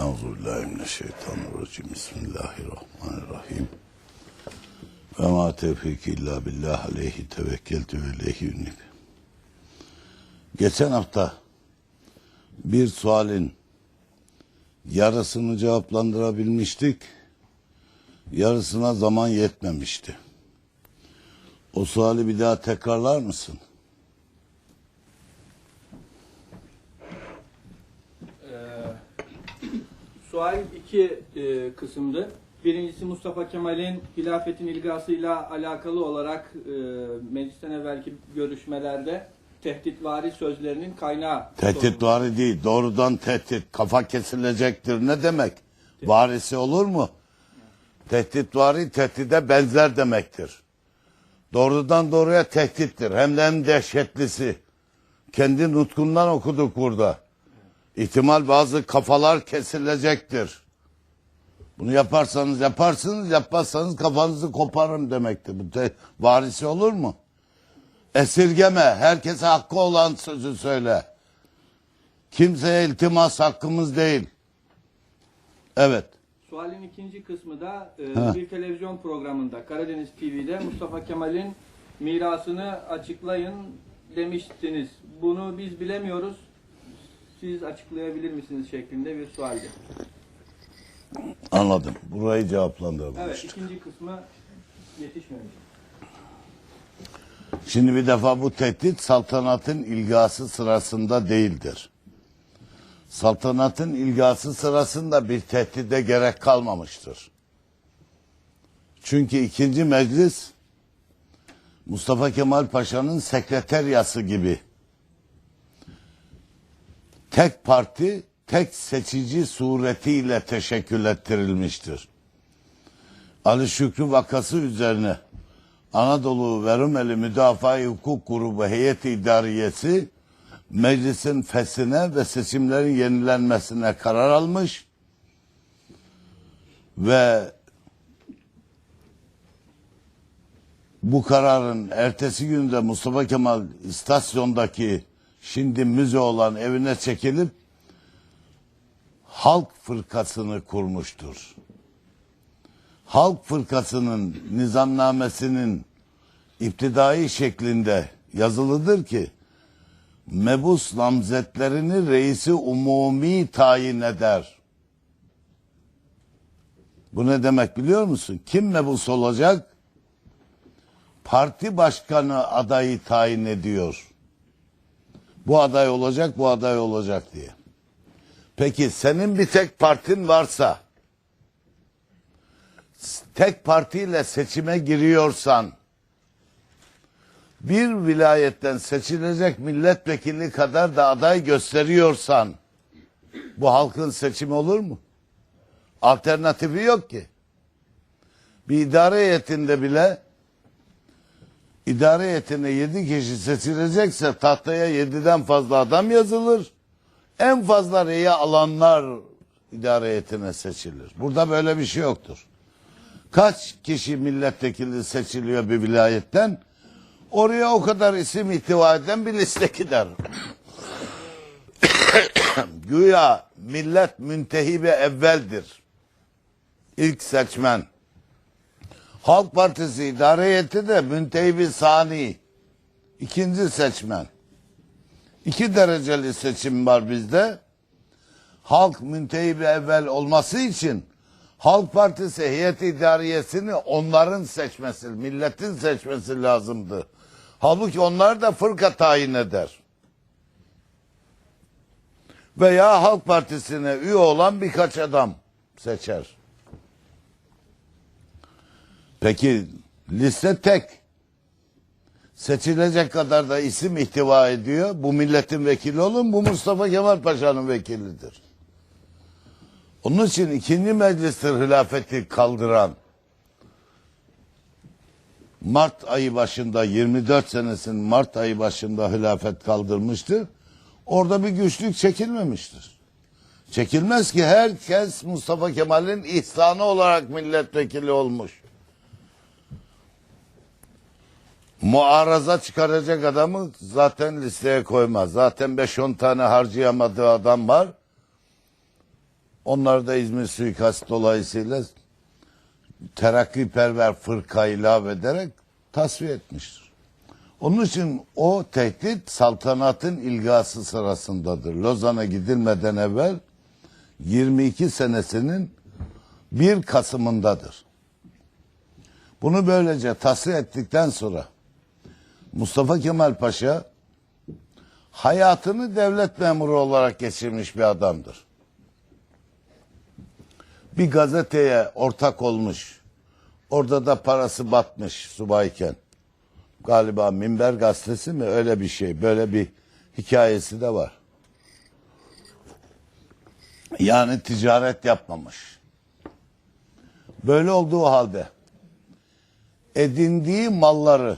Euzubillahimineşşeytanirracim. Bismillahirrahmanirrahim. Ve ma tevfik illa billah aleyhi tevekkeltü ve aleyhi ünlük. Geçen hafta bir sualin yarısını cevaplandırabilmiştik. Yarısına zaman yetmemişti. O suali bir daha tekrarlar mısın? Sual iki e, kısımdı. Birincisi Mustafa Kemal'in hilafetin ilgasıyla alakalı olarak e, meclisten evvelki görüşmelerde tehditvari sözlerinin kaynağı. Tehdit soruldu. vari değil. Doğrudan tehdit. Kafa kesilecektir. Ne demek? Varisi olur mu? Tehdit vari tehdide benzer demektir. Doğrudan doğruya tehdittir. Hem de en dehşetlisi. Kendi nutkundan okuduk burada. İhtimal bazı kafalar kesilecektir. Bunu yaparsanız yaparsınız, yapmazsanız kafanızı koparırım demektir. Bu te- varisi olur mu? Esirgeme, herkese hakkı olan sözü söyle. Kimseye iltimas hakkımız değil. Evet. Sualin ikinci kısmı da e, Ha. bir televizyon programında Karadeniz TV'de Mustafa Kemal'in mirasını açıklayın demiştiniz. Bunu biz bilemiyoruz. Siz açıklayabilir misiniz şeklinde bir sualdi. Anladım. Burayı cevaplandırmıştım. Evet, ikinci kısmı yetişmemiş. Şimdi bir defa bu tehdit saltanatın ilgası sırasında değildir. Saltanatın ilgası sırasında bir tehdide gerek kalmamıştır. Çünkü ikinci meclis Mustafa Kemal Paşa'nın sekreteryası gibi tek parti, tek seçici suretiyle teşekkül ettirilmiştir. Ali Şükrü vakası üzerine Anadolu ve Rumeli Müdafaa Hukuk Grubu heyeti idariyesi meclisin fesine ve seçimlerin yenilenmesine karar almış ve bu kararın ertesi günde Mustafa Kemal istasyondaki şimdi müze olan evine çekilip halk fırkasını kurmuştur. Halk Fırkası'nın nizamnamesinin iptidai şeklinde yazılıdır ki mebus namzetlerini reisi umumi tayin eder. Bu ne demek biliyor musun? Kim mebus olacak? Parti başkanı adayı tayin ediyor. Bu aday olacak, bu aday olacak diye. Peki senin bir tek partin varsa tek partiyle seçime giriyorsan bir vilayetten seçilecek milletvekili kadar da aday gösteriyorsan bu halkın seçimi olur mu? Alternatifi yok ki. Bir idare heyetinde bile idare heyetine yedi kişi seçilecekse tahtaya yediden fazla adam yazılır. En fazla reyi alanlar idare heyetine seçilir. Burada böyle bir şey yoktur kaç kişi milletvekili seçiliyor bir vilayetten oraya o kadar isim ihtiva eden bir liste gider. Güya millet müntehibe evveldir. İlk seçmen. Halk Partisi idare heyeti de müntehibi sani. İkinci seçmen. İki dereceli seçim var bizde. Halk müntehibi evvel olması için Halk Partisi heyet idariyesini onların seçmesi, milletin seçmesi lazımdı. Halbuki onlar da fırka tayin eder. Veya Halk Partisi'ne üye olan birkaç adam seçer. Peki liste tek. Seçilecek kadar da isim ihtiva ediyor. Bu milletin vekili olun, bu Mustafa Kemal Paşa'nın vekilidir. Onun için ikinci meclistir hilafeti kaldıran. Mart ayı başında 24 senesinin Mart ayı başında hilafet kaldırmıştır. Orada bir güçlük çekilmemiştir. Çekilmez ki herkes Mustafa Kemal'in ihsanı olarak milletvekili olmuş. Muaraza çıkaracak adamı zaten listeye koymaz. Zaten 5-10 tane harcayamadığı adam var. Onlar da İzmir suikast dolayısıyla terakkiperver fırka ilave ederek tasfiye etmiştir. Onun için o tehdit saltanatın ilgası sırasındadır. Lozan'a gidilmeden evvel 22 senesinin 1 Kasım'ındadır. Bunu böylece tasfiye ettikten sonra Mustafa Kemal Paşa hayatını devlet memuru olarak geçirmiş bir adamdır. Bir gazeteye ortak olmuş. Orada da parası batmış subayken. Galiba Minber gazetesi mi öyle bir şey. Böyle bir hikayesi de var. Yani ticaret yapmamış. Böyle olduğu halde edindiği malları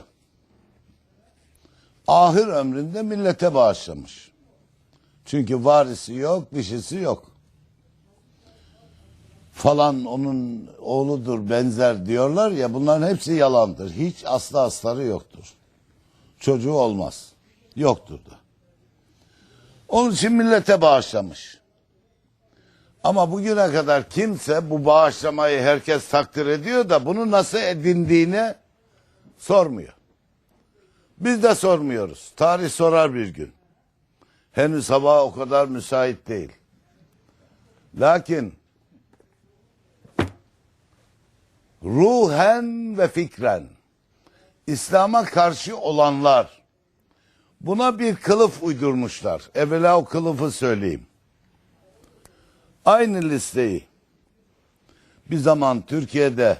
ahir ömründe millete bağışlamış. Çünkü varisi yok, bir yok. Falan onun oğludur, benzer diyorlar ya bunların hepsi yalandır. Hiç aslı astarı yoktur. Çocuğu olmaz. Yoktur da. Onun için millete bağışlamış. Ama bugüne kadar kimse bu bağışlamayı herkes takdir ediyor da bunu nasıl edindiğini sormuyor. Biz de sormuyoruz. Tarih sorar bir gün. Henüz hava o kadar müsait değil. Lakin ruhen ve fikren İslam'a karşı olanlar buna bir kılıf uydurmuşlar. Evvela o kılıfı söyleyeyim. Aynı listeyi bir zaman Türkiye'de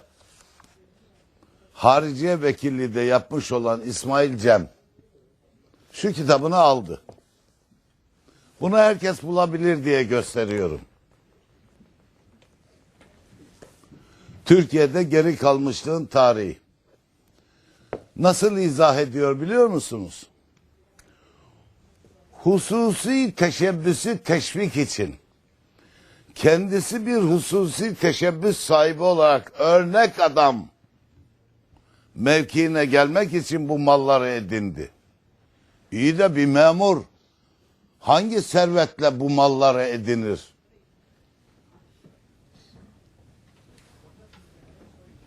Hariciye Vekilliği de yapmış olan İsmail Cem şu kitabını aldı. Bunu herkes bulabilir diye gösteriyorum. Türkiye'de geri kalmışlığın tarihi. Nasıl izah ediyor biliyor musunuz? Hususi teşebbüsü teşvik için kendisi bir hususi teşebbüs sahibi olarak örnek adam mevkiine gelmek için bu malları edindi. İyi de bir memur hangi servetle bu malları edinir?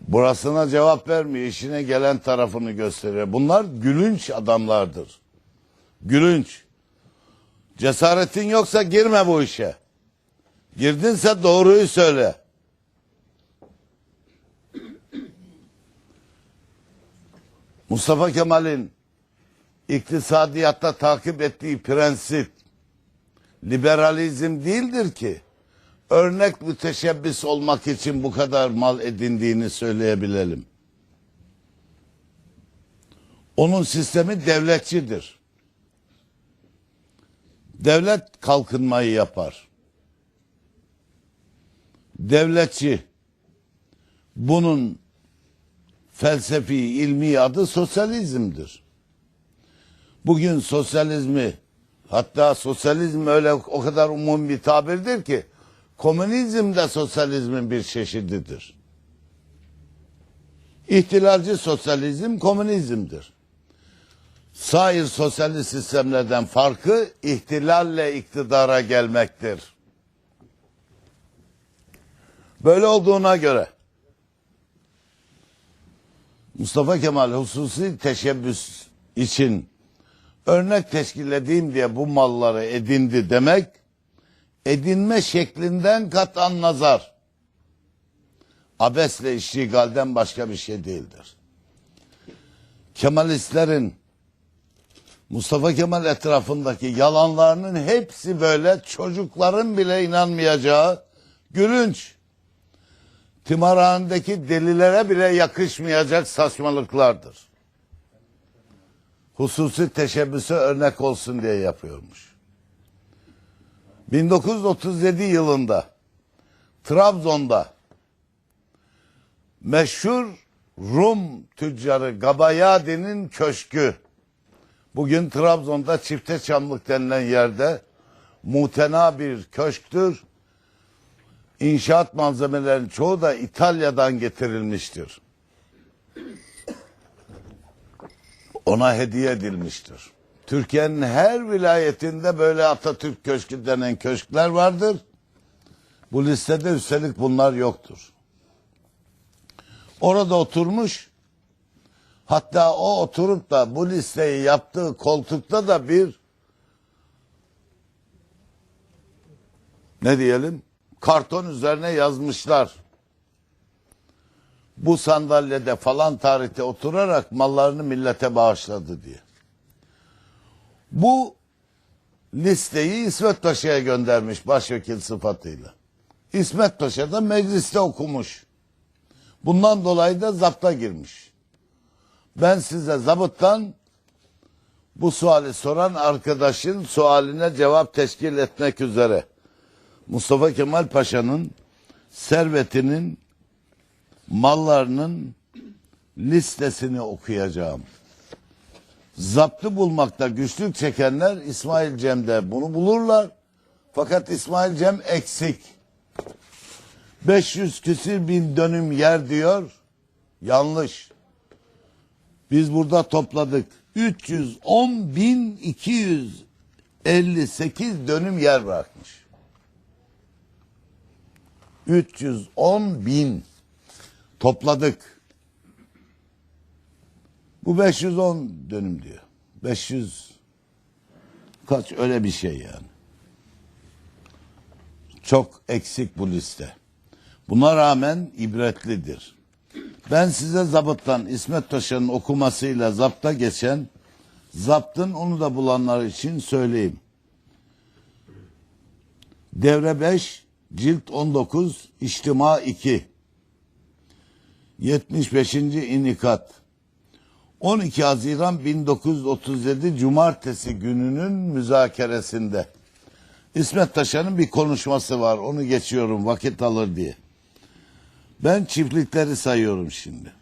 Burasına cevap vermiyor, işine gelen tarafını gösteriyor. Bunlar gülünç adamlardır. Gülünç. Cesaretin yoksa girme bu işe. Girdinse doğruyu söyle. Mustafa Kemal'in iktisadiyatta takip ettiği prensip liberalizm değildir ki örnek müteşebbis olmak için bu kadar mal edindiğini söyleyebilelim. Onun sistemi devletçidir. Devlet kalkınmayı yapar. Devletçi bunun felsefi, ilmi adı sosyalizmdir. Bugün sosyalizmi hatta sosyalizm öyle o kadar umum bir tabirdir ki komünizm de sosyalizmin bir çeşididir. İhtilalci sosyalizm komünizmdir. Sair sosyalist sistemlerden farkı ihtilalle iktidara gelmektir. Böyle olduğuna göre Mustafa Kemal hususi teşebbüs için örnek teşkil edeyim diye bu malları edindi demek edinme şeklinden katan nazar abesle iştigalden başka bir şey değildir. Kemalistlerin Mustafa Kemal etrafındaki yalanlarının hepsi böyle çocukların bile inanmayacağı gülünç tımarhanedeki delilere bile yakışmayacak saçmalıklardır. Hususi teşebbüse örnek olsun diye yapıyormuş. 1937 yılında Trabzon'da meşhur Rum tüccarı Gabayadi'nin köşkü bugün Trabzon'da Çifte Çamlık denilen yerde mutena bir köşktür. İnşaat malzemelerinin çoğu da İtalya'dan getirilmiştir. Ona hediye edilmiştir. Türkiye'nin her vilayetinde böyle Atatürk Köşkü denen köşkler vardır. Bu listede üstelik bunlar yoktur. Orada oturmuş hatta o oturup da bu listeyi yaptığı koltukta da bir ne diyelim karton üzerine yazmışlar. Bu sandalyede falan tarihte oturarak mallarını millete bağışladı diye. Bu listeyi İsmet Paşa'ya göndermiş başvekil sıfatıyla. İsmet Paşa da mecliste okumuş. Bundan dolayı da zapta girmiş. Ben size zabıttan bu suali soran arkadaşın sualine cevap teşkil etmek üzere Mustafa Kemal Paşa'nın servetinin mallarının listesini okuyacağım. Zaptı bulmakta güçlük çekenler İsmail Cem'de bunu bulurlar. Fakat İsmail Cem eksik. 500 küsür bin dönüm yer diyor. Yanlış. Biz burada topladık. 310 bin 258 dönüm yer bırakmış. 310 bin topladık. Bu 510 dönüm diyor. 500 kaç öyle bir şey yani. Çok eksik bu liste. Buna rağmen ibretlidir. Ben size zabıttan İsmet Paşa'nın okumasıyla zapta geçen zaptın onu da bulanlar için söyleyeyim. Devre 5, cilt 19, içtima 2. 75. inikat. 12 Haziran 1937 Cumartesi gününün müzakeresinde. İsmet Taşan'ın bir konuşması var. Onu geçiyorum vakit alır diye. Ben çiftlikleri sayıyorum şimdi.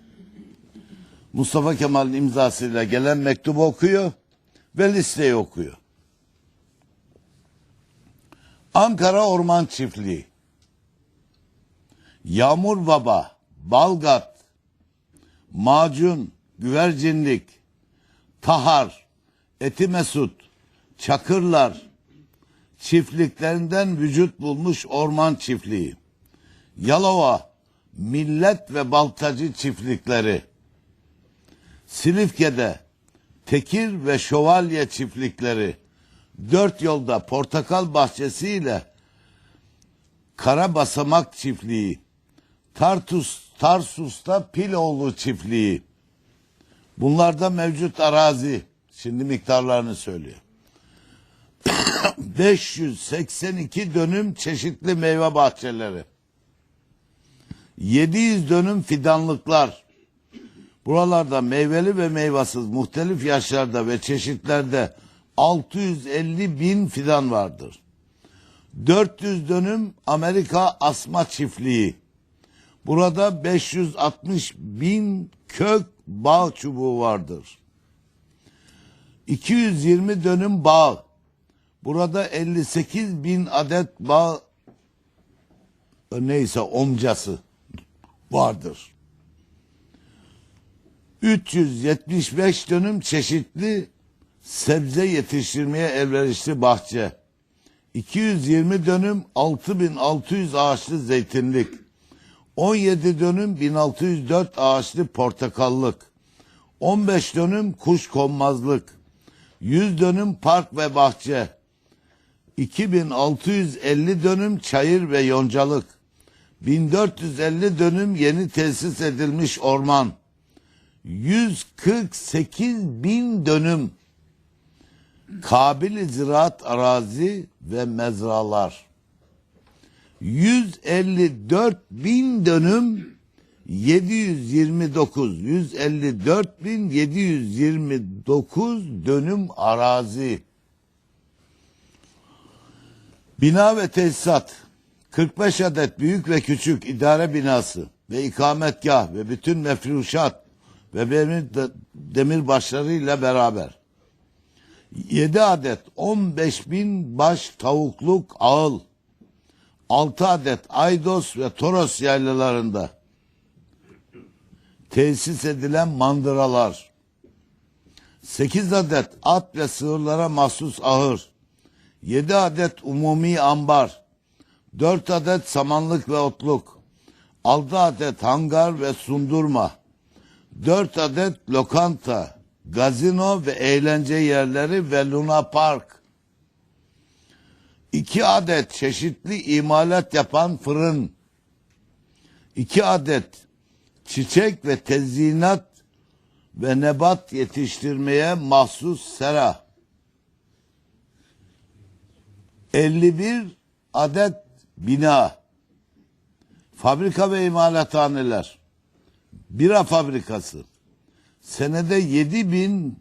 Mustafa Kemal'in imzasıyla gelen mektubu okuyor ve listeyi okuyor. Ankara Orman Çiftliği. Yağmur Baba, Balgat, Macun, Güvercinlik, Tahar, Eti Mesut, Çakırlar, çiftliklerinden vücut bulmuş orman çiftliği. Yalova, Millet ve Baltacı çiftlikleri. Silifke'de Tekir ve Şövalye çiftlikleri. Dört yolda Portakal Bahçesi ile Kara Basamak çiftliği. Tartus, Tarsus'ta Piloğlu çiftliği. Bunlarda mevcut arazi. Şimdi miktarlarını söylüyor. 582 dönüm çeşitli meyve bahçeleri. 700 dönüm fidanlıklar. Buralarda meyveli ve meyvasız muhtelif yaşlarda ve çeşitlerde 650 bin fidan vardır. 400 dönüm Amerika asma çiftliği. Burada 560 bin kök bağ çubuğu vardır. 220 dönüm bağ. Burada 58 bin adet bağ neyse omcası vardır. 375 dönüm çeşitli sebze yetiştirmeye elverişli bahçe. 220 dönüm 6600 ağaçlı zeytinlik. 17 dönüm 1604 ağaçlı portakallık. 15 dönüm kuş konmazlık. 100 dönüm park ve bahçe. 2650 dönüm çayır ve yoncalık. 1450 dönüm yeni tesis edilmiş orman. 148 bin dönüm kabil ziraat arazi ve mezralar. 154 bin dönüm 729 154 bin 729 dönüm arazi. Bina ve tesisat 45 adet büyük ve küçük idare binası ve ikametgah ve bütün mefruşat ve demir, demir başlarıyla beraber 7 adet 15 bin baş tavukluk ağıl. 6 adet Aydos ve Toros yaylalarında tesis edilen mandıralar. 8 adet at ve sığırlara mahsus ahır. 7 adet umumi ambar. 4 adet samanlık ve otluk, 6 adet hangar ve sundurma, 4 adet lokanta, gazino ve eğlence yerleri ve Luna Park, 2 adet çeşitli imalat yapan fırın, 2 adet çiçek ve tezyinat ve nebat yetiştirmeye mahsus sera, 51 adet bina, fabrika ve imalathaneler, bira fabrikası, senede 7 bin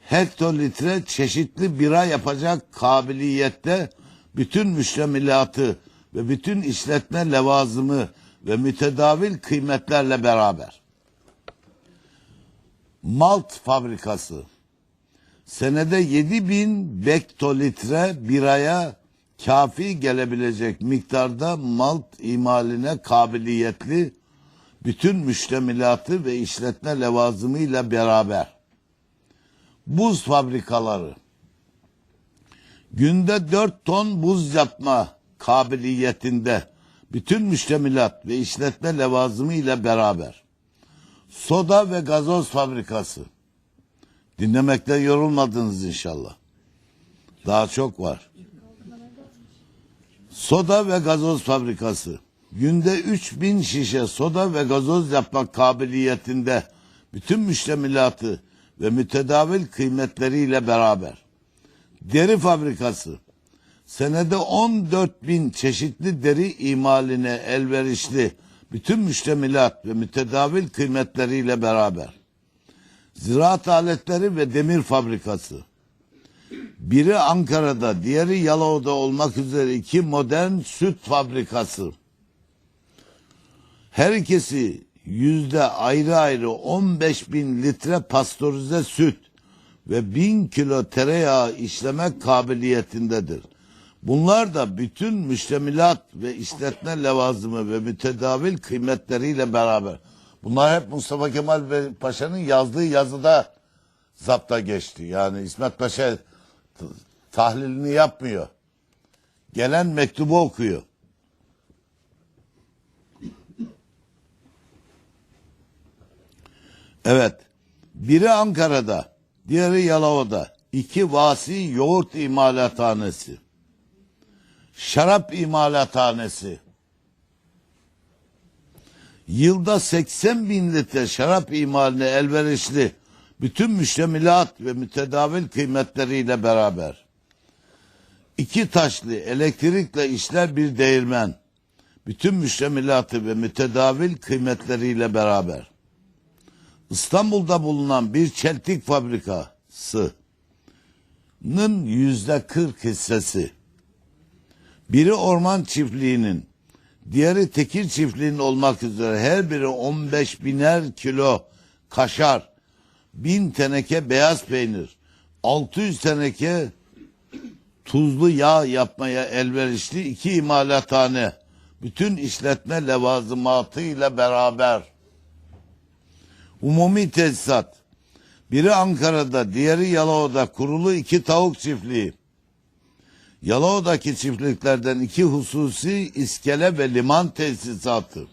hektolitre çeşitli bira yapacak kabiliyette bütün müştemilatı ve bütün işletme levazımı ve mütedavil kıymetlerle beraber. Malt fabrikası, senede 7 bin hektolitre biraya kafi gelebilecek miktarda malt imaline kabiliyetli bütün müştemilatı ve işletme levazımıyla beraber buz fabrikaları günde 4 ton buz yapma kabiliyetinde bütün müştemilat ve işletme levazımı ile beraber soda ve gazoz fabrikası. Dinlemekten yorulmadınız inşallah. Daha çok var. Soda ve gazoz fabrikası günde 3000 şişe soda ve gazoz yapmak kabiliyetinde bütün müştemilatı ve mütedavil kıymetleriyle beraber. Deri fabrikası. Senede 14 bin çeşitli deri imaline elverişli bütün müştemilat ve mütedavil kıymetleriyle beraber. Ziraat aletleri ve demir fabrikası. Biri Ankara'da, diğeri Yalova'da olmak üzere iki modern süt fabrikası. Her ikisi yüzde ayrı ayrı 15 bin litre pastörize süt ve bin kilo tereyağı işlemek kabiliyetindedir. Bunlar da bütün müştemilat ve işletme levazımı ve mütedavil kıymetleriyle beraber. Bunlar hep Mustafa Kemal Paşa'nın yazdığı yazıda zapta geçti. Yani İsmet Paşa tahlilini yapmıyor. Gelen mektubu okuyor. Evet. Biri Ankara'da, diğeri Yalova'da. İki vasi yoğurt imalathanesi. Şarap imalathanesi. Yılda 80 bin litre şarap imaline elverişli bütün müştemilat ve mütedavil kıymetleriyle beraber. İki taşlı elektrikle işler bir değirmen. Bütün müştemilatı ve mütedavil kıymetleriyle beraber. İstanbul'da bulunan bir çeltik fabrikası'nın yüzde 40 hissesi. Biri orman çiftliğinin, diğeri tekir çiftliğinin olmak üzere her biri 15 biner kilo kaşar, bin teneke beyaz peynir, 600 teneke tuzlu yağ yapmaya elverişli iki imalathane, bütün işletme levazımatıyla beraber. Umumi tesisat, biri Ankara'da, diğeri Yalova'da kurulu iki tavuk çiftliği. Yalova'daki çiftliklerden iki hususi iskele ve liman tesisatı.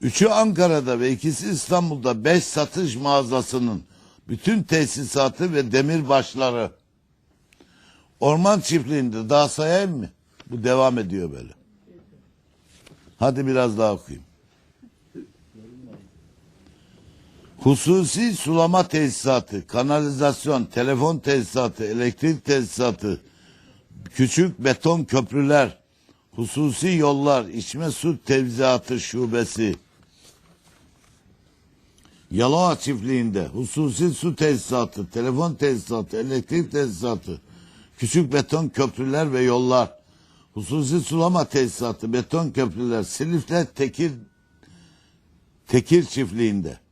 Üçü Ankara'da ve ikisi İstanbul'da beş satış mağazasının bütün tesisatı ve demirbaşları. Orman çiftliğinde daha sayayım mı? Bu devam ediyor böyle. Hadi biraz daha okuyayım. Hususi sulama tesisatı, kanalizasyon, telefon tesisatı, elektrik tesisatı, küçük beton köprüler, hususi yollar, içme su tevziyatı şubesi, Yalova çiftliğinde hususi su tesisatı, telefon tesisatı, elektrik tesisatı, küçük beton köprüler ve yollar, hususi sulama tesisatı, beton köprüler, Silif'te Tekir, Tekir çiftliğinde,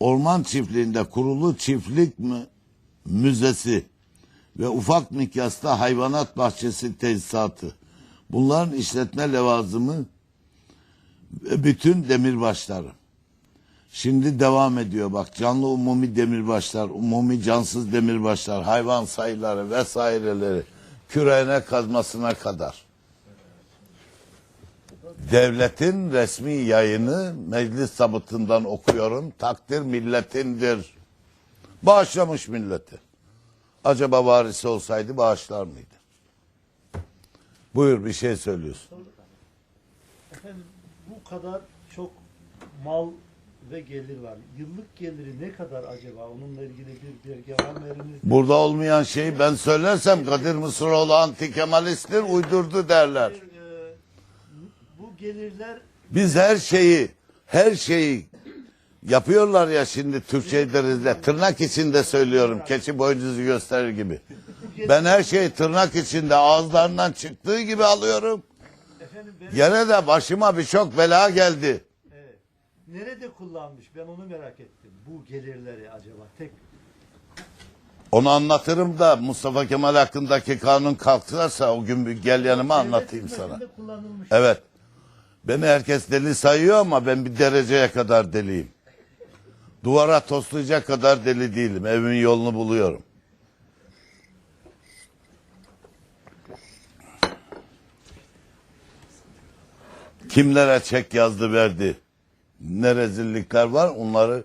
orman çiftliğinde kurulu çiftlik mü- müzesi ve ufak mikyasta hayvanat bahçesi tesisatı. Bunların işletme levazımı ve bütün demirbaşları. Şimdi devam ediyor bak canlı umumi demirbaşlar, umumi cansız demirbaşlar, hayvan sayıları vesaireleri küreğine kazmasına kadar. Devletin resmi yayını meclis zabıtından okuyorum. Takdir milletindir. Bağışlamış milleti. Acaba varisi olsaydı bağışlar mıydı? Buyur bir şey söylüyorsun. Efendim bu kadar çok mal ve gelir var. Yıllık geliri ne kadar acaba? Onunla ilgili bir belge var mı elinizde? Burada olmayan şeyi ben söylersem Kadir Mısıroğlu anti Kemalisttir uydurdu derler. Gelirler Biz her şeyi, her şeyi yapıyorlar ya şimdi Türkçe deriz de tırnak içinde söylüyorum. Keçi boynuzu gösterir gibi. Ben her şeyi tırnak içinde ağızlarından çıktığı gibi alıyorum. efendim ben, Yine de başıma birçok bela geldi. evet. nerede kullanmış? Ben onu merak ettim. Bu gelirleri acaba tek Onu anlatırım da Mustafa Kemal hakkındaki kanun kalkarsa o gün bir gel yanıma anlatayım sana. Evet. Beni herkes deli sayıyor ama ben bir dereceye kadar deliyim. Duvara toslayacak kadar deli değilim. Evimin yolunu buluyorum. Kimlere çek yazdı verdi. Ne rezillikler var onları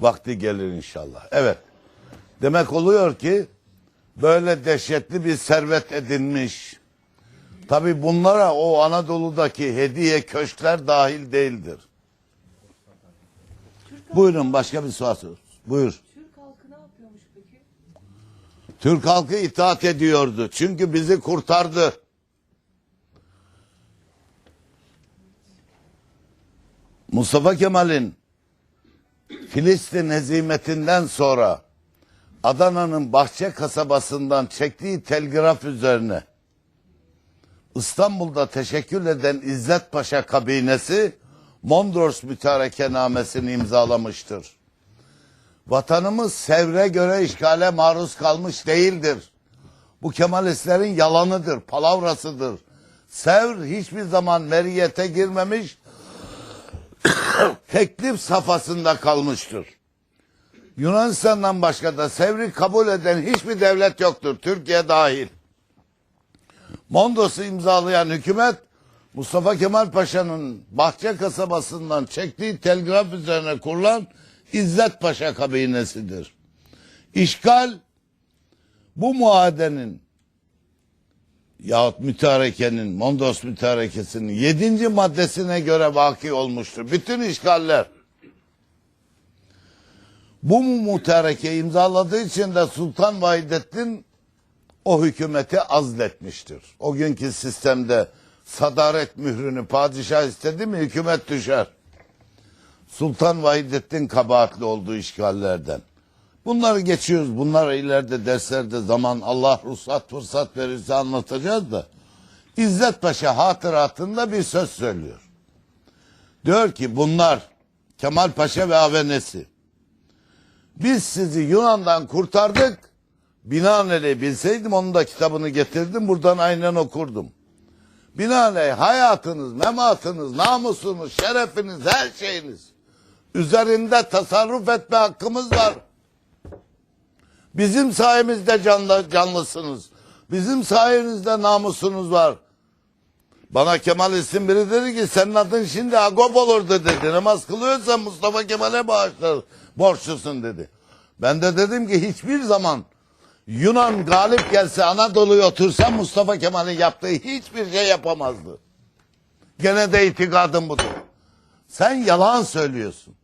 vakti gelir inşallah. Evet. Demek oluyor ki böyle dehşetli bir servet edinmiş. Tabi bunlara o Anadolu'daki hediye köşkler dahil değildir. Buyurun başka bir soru. sor. Buyur. Türk halkı ne yapıyormuş peki? Türk halkı itaat ediyordu. Çünkü bizi kurtardı. Mustafa Kemal'in Filistin hezimetinden sonra Adana'nın Bahçe kasabasından çektiği telgraf üzerine İstanbul'da teşekkül eden İzzet Paşa kabinesi Mondros mütarekenamesini imzalamıştır. Vatanımız Sevr'e göre işgale maruz kalmış değildir. Bu Kemalistlerin yalanıdır, palavrasıdır. Sevr hiçbir zaman meriyete girmemiş, teklif safhasında kalmıştır. Yunanistan'dan başka da Sevr'i kabul eden hiçbir devlet yoktur, Türkiye dahil. Mondos'u imzalayan hükümet Mustafa Kemal Paşa'nın Bahçe kasabasından çektiği telgraf üzerine kurulan İzzet Paşa kabinesidir. İşgal bu muadenin yahut mütarekenin, Mondos mütarekesinin yedinci maddesine göre vaki olmuştur. Bütün işgaller. Bu mütareke imzaladığı için de Sultan Vahidettin o hükümeti azletmiştir. O günkü sistemde sadaret mührünü padişah istedi mi hükümet düşer. Sultan Vahidettin kabahatli olduğu işgallerden. Bunları geçiyoruz. Bunlar ileride derslerde zaman Allah ruhsat fırsat verirse anlatacağız da. İzzet Paşa hatıratında bir söz söylüyor. Diyor ki bunlar Kemal Paşa ve avenesi. Biz sizi Yunan'dan kurtardık. Binaenaleyh bilseydim onun da kitabını getirdim buradan aynen okurdum. Binaenaleyh hayatınız, mematınız, namusunuz, şerefiniz, her şeyiniz üzerinde tasarruf etme hakkımız var. Bizim sayemizde canlı, canlısınız. Bizim sayenizde namusunuz var. Bana Kemal isim biri dedi ki senin adın şimdi Agop olurdu dedi. Namaz kılıyorsan Mustafa Kemal'e bağışlar, borçlusun dedi. Ben de dedim ki hiçbir zaman Yunan galip gelse Anadolu'ya otursa Mustafa Kemal'in yaptığı hiçbir şey yapamazdı. Gene de itikadım budur. Sen yalan söylüyorsun.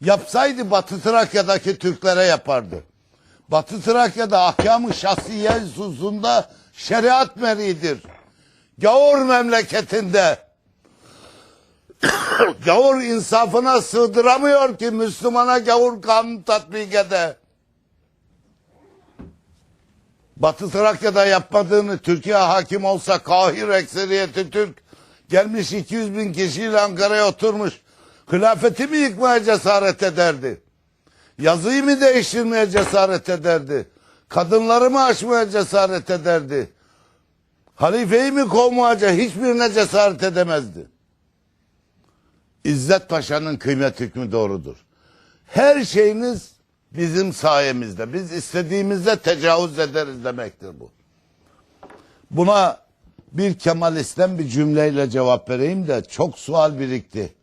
Yapsaydı Batı Trakya'daki Türklere yapardı. Batı Trakya'da ahkam-ı şahsiye hususunda şeriat meridir. Gavur memleketinde gavur insafına sığdıramıyor ki Müslümana gavur kanunu tatbik ede. Batı Trakya'da yapmadığını Türkiye hakim olsa Kahir ekseriyeti Türk gelmiş 200 bin kişiyle Ankara'ya oturmuş. Hilafeti mi yıkmaya cesaret ederdi? Yazıyı mı değiştirmeye cesaret ederdi? Kadınları mı aşmaya cesaret ederdi? Halifeyi mi kovmaya hiçbirine cesaret edemezdi. İzzet Paşa'nın kıymet hükmü doğrudur. Her şeyiniz bizim sayemizde. Biz istediğimizde tecavüz ederiz demektir bu. Buna Bir Kemalist'ten bir cümleyle cevap vereyim de çok sual birikti.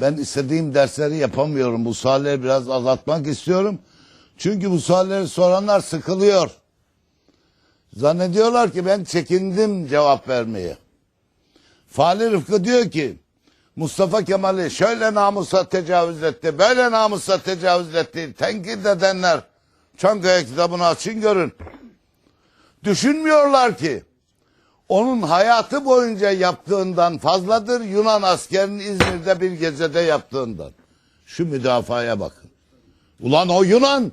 Ben istediğim dersleri yapamıyorum. Bu sualleri biraz azaltmak istiyorum. Çünkü bu sualleri soranlar sıkılıyor. Zannediyorlar ki ben çekindim cevap vermeye. Fahri Rıfkı diyor ki Mustafa Kemal'i şöyle namusa tecavüz etti, böyle namusa tecavüz etti. Tenkit edenler Çankaya kitabını açın görün. Düşünmüyorlar ki onun hayatı boyunca yaptığından fazladır Yunan askerinin İzmir'de bir gecede yaptığından. Şu müdafaya bakın. Ulan o Yunan,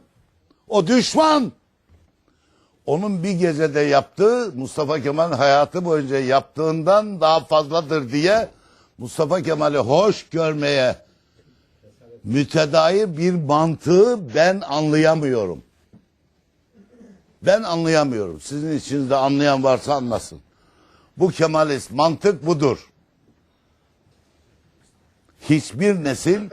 o düşman. Onun bir gecede yaptığı Mustafa Kemal'in hayatı boyunca yaptığından daha fazladır diye Mustafa Kemal'i hoş görmeye mütedayı bir mantığı ben anlayamıyorum. Ben anlayamıyorum. Sizin içinizde anlayan varsa anlasın. Bu Kemalist mantık budur. Hiçbir nesil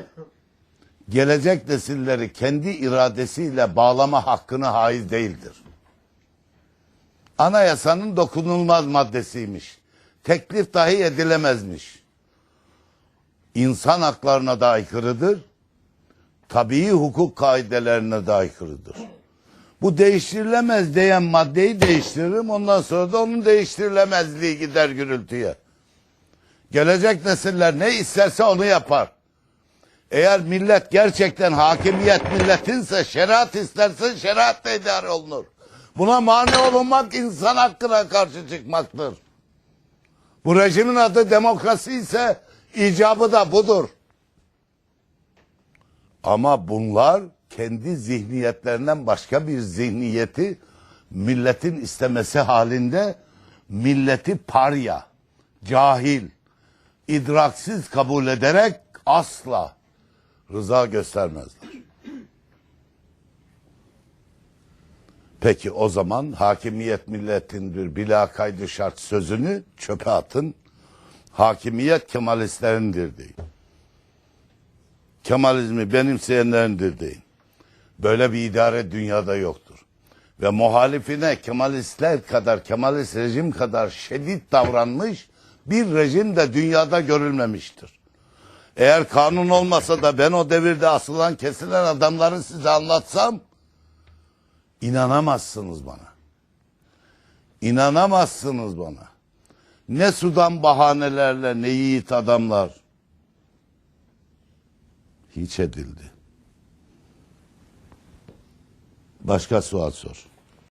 gelecek nesilleri kendi iradesiyle bağlama hakkını haiz değildir. Anayasanın dokunulmaz maddesiymiş. Teklif dahi edilemezmiş. İnsan haklarına da aykırıdır. Tabii hukuk kaidelerine de aykırıdır. Bu değiştirilemez diyen maddeyi değiştiririm. Ondan sonra da onun değiştirilemezliği gider gürültüye. Gelecek nesiller ne isterse onu yapar. Eğer millet gerçekten hakimiyet milletinse şeriat isterse şeriatla idare olunur. Buna mani olunmak insan hakkına karşı çıkmaktır. Bu rejimin adı demokrasi ise icabı da budur. Ama bunlar kendi zihniyetlerinden başka bir zihniyeti milletin istemesi halinde milleti parya, cahil, idraksiz kabul ederek asla rıza göstermezler. Peki o zaman hakimiyet milletindir bila kaydı şart sözünü çöpe atın. Hakimiyet Kemalistlerindir deyin. Kemalizmi benimseyenlerindir deyin. Böyle bir idare dünyada yoktur. Ve muhalifine Kemalistler kadar, Kemalist rejim kadar şiddet davranmış bir rejim de dünyada görülmemiştir. Eğer kanun olmasa da ben o devirde asılan kesilen adamları size anlatsam inanamazsınız bana. İnanamazsınız bana. Ne sudan bahanelerle ne yiğit adamlar hiç edildi. Başka sual sor.